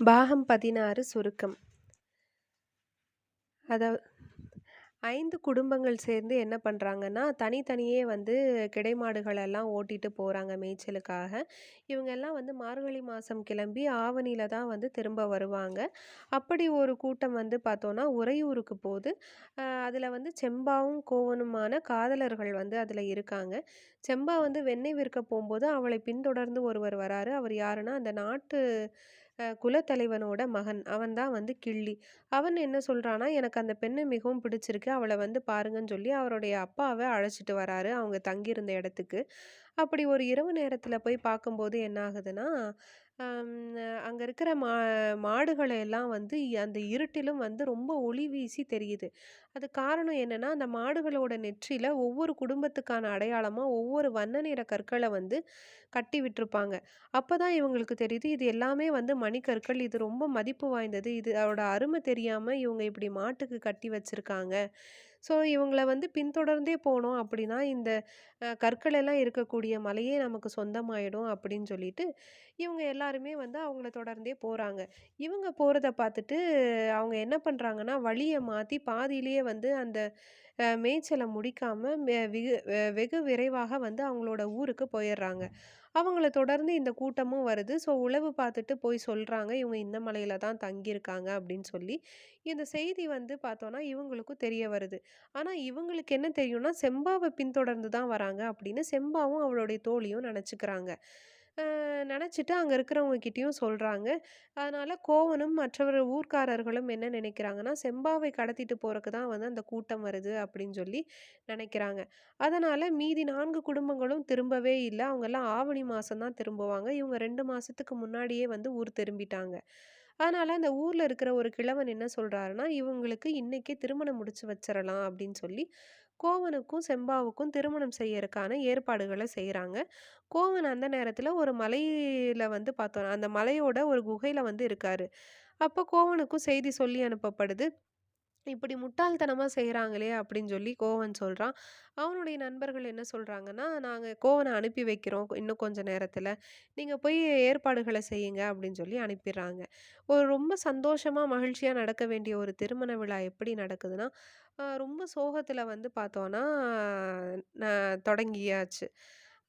பாகம் பதினாறு சுருக்கம். அதாவது ஐந்து குடும்பங்கள் சேர்ந்து என்ன பண்ணுறாங்கன்னா தனித்தனியே வந்து கிடைமாடுகளெல்லாம் ஓட்டிட்டு போகிறாங்க மேய்ச்சலுக்காக. இவங்க எல்லாம் வந்து மார்கழி மாதம் கிளம்பி ஆவணியில் தான் வந்து திரும்ப வருவாங்க. அப்படி ஒரு கூட்டம் வந்து பார்த்தோன்னா உறையூருக்கு போகுது. அதில் வந்து செம்பாவும் கோவனுமான காதலர்கள் வந்து அதில் இருக்காங்க. செம்பா வந்து வெண்ணெய் விற்க போகும்போது அவளை பின்தொடர்ந்து ஒருவர் வராரு. அவர் யாருன்னா அந்த நாட்டு குலத்தலைவனோட மகன். அவன் தான் வந்து கிள்ளி. அவன் என்ன சொல்கிறான்னா எனக்கு அந்த பெண்ணை மிகவும் பிடிச்சிருக்கு. அவளை வந்து பாருங்கன்னு சொல்லி அவருடைய அப்பாவை அழைச்சிட்டு வராரு. அவங்க தங்கியிருந்த இடத்துக்கு. அப்படி ஒரு இரவு நேரத்தில் போய் பார்க்கும்போது என்ன ஆகுதுன்னா அங்கே இருக்கிற மா மாடுகளை எல்லாம் வந்து அந்த இருட்டிலும் வந்து ரொம்ப ஒளி வீசி தெரியுது. அது காரணம் என்னென்னா அந்த மாடுகளோட நெற்றியில் ஒவ்வொரு குடும்பத்துக்கான அடையாளமாக ஒவ்வொரு வண்ண நிற கற்களை வந்து கட்டி விட்டுருப்பாங்க. அப்போ தான் இவங்களுக்கு தெரியுது இது எல்லாமே வந்து மணிக்கற்கள் இது ரொம்ப மதிப்பு வாய்ந்தது இது அதோட அருமை தெரியாமல் இவங்க இப்படி மாட்டுக்கு கட்டி வச்சுருக்காங்க. ஸோ இவங்கள வந்து பின்தொடர்ந்தே போனோம் அப்படின்னா இந்த கற்கள் எல்லாம் இருக்கக்கூடிய மலையே நமக்கு சொந்தமாயிடும் அப்படின்னு சொல்லிட்டு இவங்க எல்லாருமே வந்து அவங்கள தொடர்ந்தே போகிறாங்க இவங்க போகிறத பார்த்துட்டு அவங்க என்ன பண்ணுறாங்கன்னா வழியை மாற்றி பாதியிலேயே வந்து அந்த மேய்ச்சலை முடிக்காமல் வெகு வெகு விரைவாக வந்து அவங்களோட ஊருக்கு போயிடுறாங்க. அவங்கள தொடர்ந்து இந்த கூட்டமும் வருது. ஸோ உளவு பார்த்துட்டு போய் சொல்கிறாங்க இவங்க இந்த மலையில் தான் தங்கியிருக்காங்க அப்படின்னு சொல்லி இந்த செய்தி வந்து பார்த்தோன்னா இவங்களுக்கும் தெரிய வருது. ஆனால் இவங்களுக்கு என்ன தெரியும்னா செம்பாவை பின்தொடர்ந்து தான் வராங்க அப்படின்னு செம்பாவும் அவளுடைய தோழியும் நினச்சிக்கிறாங்க. நினச்சிட்டு அங்கே இருக்கிறவங்க கிட்டேயும் சொல்கிறாங்க அதனால் கோவனும் மற்றவர் ஊர்க்காரர்களும் என்ன நினைக்கிறாங்கன்னா செம்பாவை கடத்திட்டு போகிறக்கு தான் வந்து அந்த கூட்டம் வருது அப்படின்னு சொல்லி நினைக்கிறாங்க. அதனால் மீதி நான்கு குடும்பங்களும் திரும்பவே இல்லை. அவங்கெல்லாம் ஆவணி மாதம் தான் திரும்புவாங்க. இவங்க ரெண்டு மாதத்துக்கு முன்னாடியே வந்து ஊர் திரும்பிட்டாங்க. அதனால் அந்த ஊரில் இருக்கிற ஒரு கிழவன் என்ன சொல்கிறாருன்னா இவங்களுக்கு இன்றைக்கே திருமணம் முடிச்சு வச்சிடலாம் அப்படின்னு சொல்லி கோவனுக்கும் செம்பாவுக்கும் திருமணம் செய்யறதுக்கான ஏற்பாடுகளை செய்கிறாங்க கோவன் அந்த நேரத்தில் ஒரு மலையில் வந்து பார்த்தோம் அந்த மலையோட ஒரு குகையில் வந்து இருக்கார். அப்போ கோவனுக்கும் செய்தி சொல்லி அனுப்பப்படுது. இப்படி முட்டாள்தனமாக செய்கிறாங்களே அப்படின்னு சொல்லி கோவன் சொல்கிறான் அவனுடைய நண்பர்கள் என்ன சொல்கிறாங்கன்னா நாங்கள் கோவனை அனுப்பி வைக்கிறோம் இன்னும் கொஞ்சம் நேரத்தில். நீங்கள் போய் ஏற்பாடுகளை செய்யுங்க அப்படின்னு சொல்லி அனுப்பிடுறாங்க. ஒரு ரொம்ப சந்தோஷமாக மகிழ்ச்சியாக நடக்க வேண்டிய ஒரு திருமண விழா எப்படி நடக்குதுன்னா ரொம்ப சோகத்தில் வந்து பார்த்தோன்னா தொடங்கியாச்சு.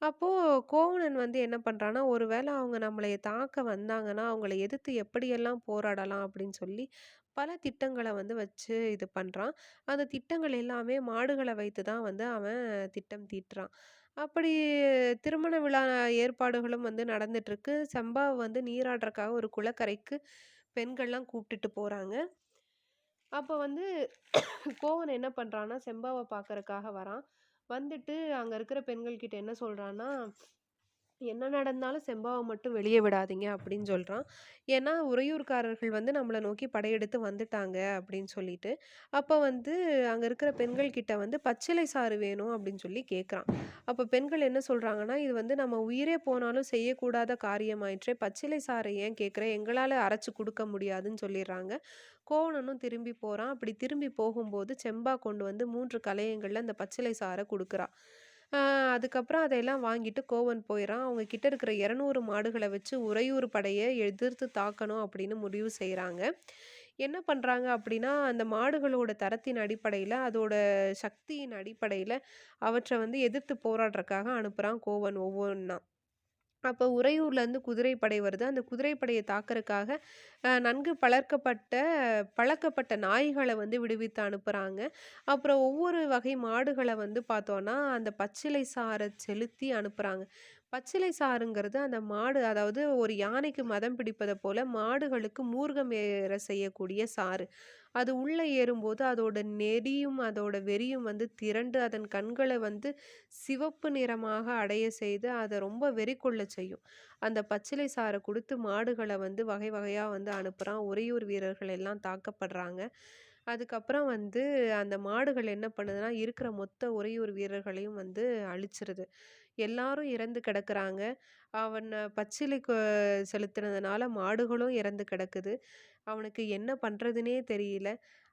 அப்போது கோவணன் வந்து என்ன பண்ணுறான்னா ஒரு வேளை அவங்க நம்மளை தாக்க வந்தாங்கன்னா அவங்கள எதிர்த்து எப்படியெல்லாம் போராடலாம்? அப்படின்னு சொல்லி பல திட்டங்களை வந்து வச்சு இது பண்ணுறான் அந்த திட்டங்கள் எல்லாமே மாடுகளை வைத்து தான் வந்து அவன் திட்டம் தீட்டுறான். அப்படி திருமண விழா ஏற்பாடுகளும் வந்து நடந்துட்டுருக்கு. சம்பா வந்து நீராடுறக்காக ஒரு குளக்கரைக்கு பெண்கள்லாம் கூப்பிட்டுட்டு போகிறாங்க அப்போ வந்து கோவன் என்ன பண்ணுறான்னா செம்பாவை பார்க்கறக்காக வரான். வந்துட்டு அங்கே இருக்கிற பெண்கள்கிட்ட என்ன சொல்கிறான்னா என்ன நடந்தாலும் செம்பாவை மட்டும் வெளியே விடாதீங்க அப்படின்னு சொல்கிறான் ஏன்னா உறையூர்காரர்கள் வந்து நம்மளை நோக்கி படையெடுத்து வந்துட்டாங்க அப்படின்னு சொல்லிட்டு அப்போ வந்து அங்கே இருக்கிற பெண்கள் கிட்ட வந்து பச்சிலை சாறு வேணும் அப்படின்னு சொல்லி கேட்குறான் அப்போ பெண்கள் என்ன சொல்கிறாங்கன்னா இது வந்து நம்ம உயிரே போனாலும் செய்யக்கூடாத காரியமாயிற்றே பச்சிலை சாறை ஏன் கேட்குற எங்களால் அரைச்சி கொடுக்க முடியாதுன்னு சொல்லிடுறாங்க. கோவணனும் திரும்பி போகிறான் அப்படி திரும்பி போகும்போது செம்பா கொண்டு வந்து மூன்று கலையங்களில் அந்த பச்சிலை சாறை கொடுக்குறான் அதுக்கப்புறம் அதையெல்லாம் வாங்கிட்டு கோவன் போயிடறான் அவங்க கிட்ட இருக்கிற இரநூறு மாடுகளை வச்சு உறையூர் படையை எதிர்த்து தாக்கணும் அப்படின்னு முடிவு செய்கிறாங்க என்ன பண்ணுறாங்க அப்படின்னா அந்த மாடுகளோட தரத்தின் அடிப்படையில் அதோட சக்தியின் அடிப்படையில் அவற்றை வந்து எதிர்த்து போராடுறதுக்காக அனுப்புகிறான் கோவன் ஒவ்வொன்றா அப்போ உறையூர்லேருந்து குதிரைப்படை வருது. அந்த குதிரைப்படையை தாக்கறதுக்காக நன்கு பழக்கப்பட்ட பழக்கப்பட்ட நாய்களை வந்து விடுவித்து அனுப்புகிறாங்க அப்புறம் ஒவ்வொரு வகை மாடுகளை வந்து பார்த்தோன்னா அந்த பச்சிலை சாறை செலுத்தி அனுப்புகிறாங்க பச்சிலை சாறுங்கிறது அந்த மாடு அதாவது ஒரு யானைக்கு மதம் பிடிப்பதை போல மாடுகளுக்கு மூர்கம் ஏற செய்யக்கூடிய சாறு. அது உள்ளே ஏறும்போது அதோட நெறியும் அதோட வெறியும் வந்து திரண்டு அதன் கண்களை வந்து சிவப்பு நிறமாக அடைய செய்து அதை ரொம்ப வெறி கொள்ள செய்யும். அந்த பச்சிலை சாறை கொடுத்து மாடுகளை வந்து வகை வகையாக வந்து அனுப்புகிறான் உறையூர் வீரர்கள் எல்லாம் தாக்கப்படுறாங்க. அதுக்கப்புறம் வந்து அந்த மாடுகள் என்ன பண்ணுதுன்னா இருக்கிற மொத்த உறையூர் வீரர்களையும் வந்து அழிச்சிருது. எல்லாரும் இறந்து கிடக்குறாங்க. அவன் பச்சிலை செலுத்தினதுனால மாடுகளும் இறந்து கிடக்குது. அவனுக்கு என்ன பண்ணுறதுனே தெரியல.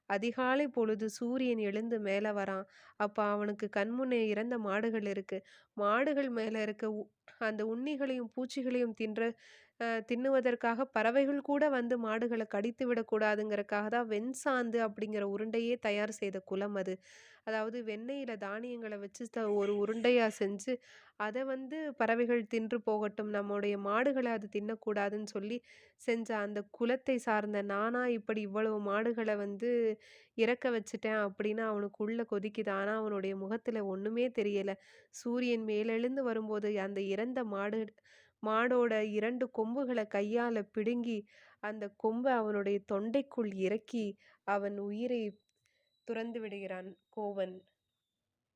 அதிகாலை பொழுது சூரியன் எழுந்து மேலே வரான். அப்போ அவனுக்கு கண்முன்னே இறந்த மாடுகள் இருக்குது மாடுகள் மேலே இருக்க அந்த உண்ணிகளையும் பூச்சிகளையும் தின்ற தின்னுவதற்காக பறவைகள் கூட வந்து மாடுகளை கடித்து விடக்கூடாதுங்கிறக்காக தான் வெண்சாந்து அப்படிங்கிற உருண்டையே தயார் செய்த குலம் அது. அதாவது வெண்ணெயில் தானியங்களை வச்சு த ஒரு உருண்டையாக செஞ்சு, அதை வந்து பறவைகள் தின்று போகட்டும், நம்முடைய மாடுகளை அது தின்னக்கூடாதுன்னு சொல்லி செஞ்ச அந்த குலத்தை சார்ந்த நானா இப்படி இவ்வளவு மாடுகளை வந்து இறக்க வச்சுட்டேன் அப்படின்னு அவனுக்கு உள்ளே கொதிக்குது. ஆனால் அவனுடைய முகத்தில் ஒன்றுமே தெரியலை சூரியன் மேலெழுந்து வரும்போது அந்த இறந்த மாடு மாடோட இரண்டு கொம்புகளை கையால் பிடுங்கி, அந்த கொம்பை அவனுடைய தொண்டைக்குள் இறக்கி, அவன் உயிரை துறந்து விடுகிறான் கோவன்.